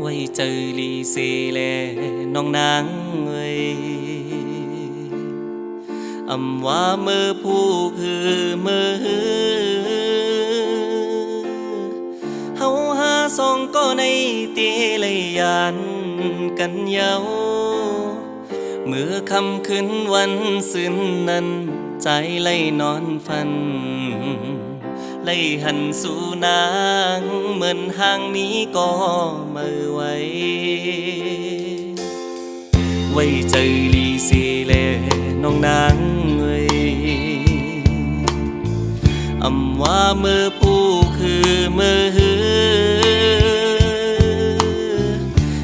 ไว้เจอลีเซแลน้องนางเอ้ยอำว่าเมื่อผู้คือเมื่อเฮาหาสองก็ในเตีเลยยานกันเยาเมื่อคำคืนวันสิ้นนั้น ใจไล่นอนฝัน ไล่หันสู่นางเหมือนห่างมีก็มือไว้ ไว้เจอลีเซแลน้องนางเอ้ยอำว่ามือผู้คือมือฮือ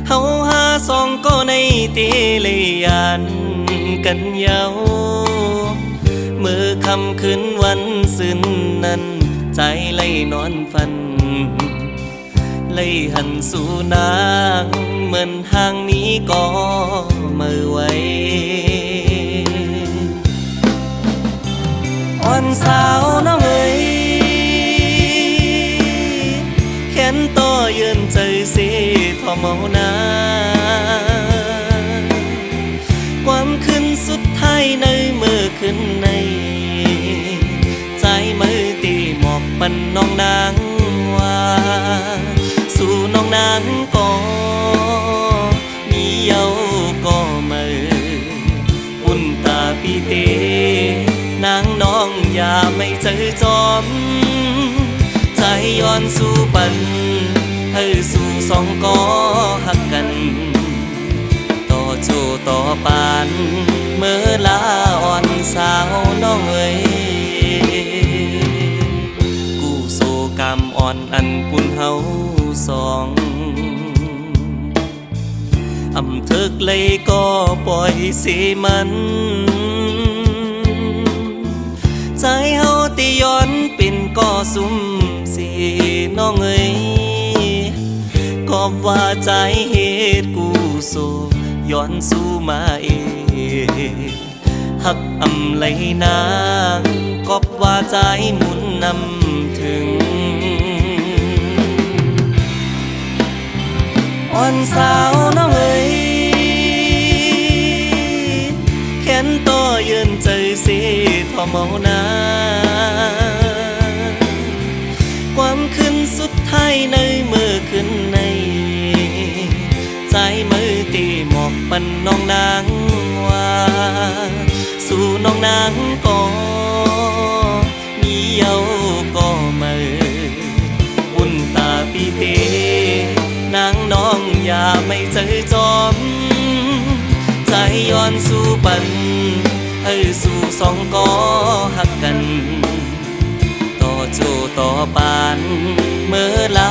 เฮาหาสองก็ในเตเลยยานกันเยาเมื่อคำคืนวันสินนั้น ใจไล่นอนฝัน ไล่หันสู่นางเหมือนห่างนี้ก็มือไว้อ่อนสาวน้องเอ๋ยแขนต่อยืนใจสิทอเมานาความขึ้นสุดท้ายในเมื่อขึ้น น้องนางก็มีเยาก็มือปุ่นตาปีเตนางน้องอย่าไม่เจอจอม ใจย้อนสู่ปันให้สู่สองก็หักกัน ต่อโจต่อปานเมื่อลาอ่อนสาวน้องเอ้ยกูโซกรรมอ่อนอันปุ่นเฮาสอง อำทึกเลยก็ปล่อยสิมัน ใจเฮาติย้อนเป็นก็ซุ่มสีน้องเอ้ยก็ว่าใจเหตุกูโซย้อนสู้มาเองหักอำเลยนางก็ว่าใจหมุนนำถึงอ่อนสาวน้ ทอเมานาความขึ้นสุดท้ายในเมื่อขึ้นในใจมือตีหมอกปันน้องนางว่าสู่น้องนางก็มีเยาก็มืออุ่นตาปีเตนางน้องอย่าไม่เจอจอม ใจย้อนสู่ปัน ให้สู่สองก่อหักกัน ต่อโจต่อปานเมื่อลา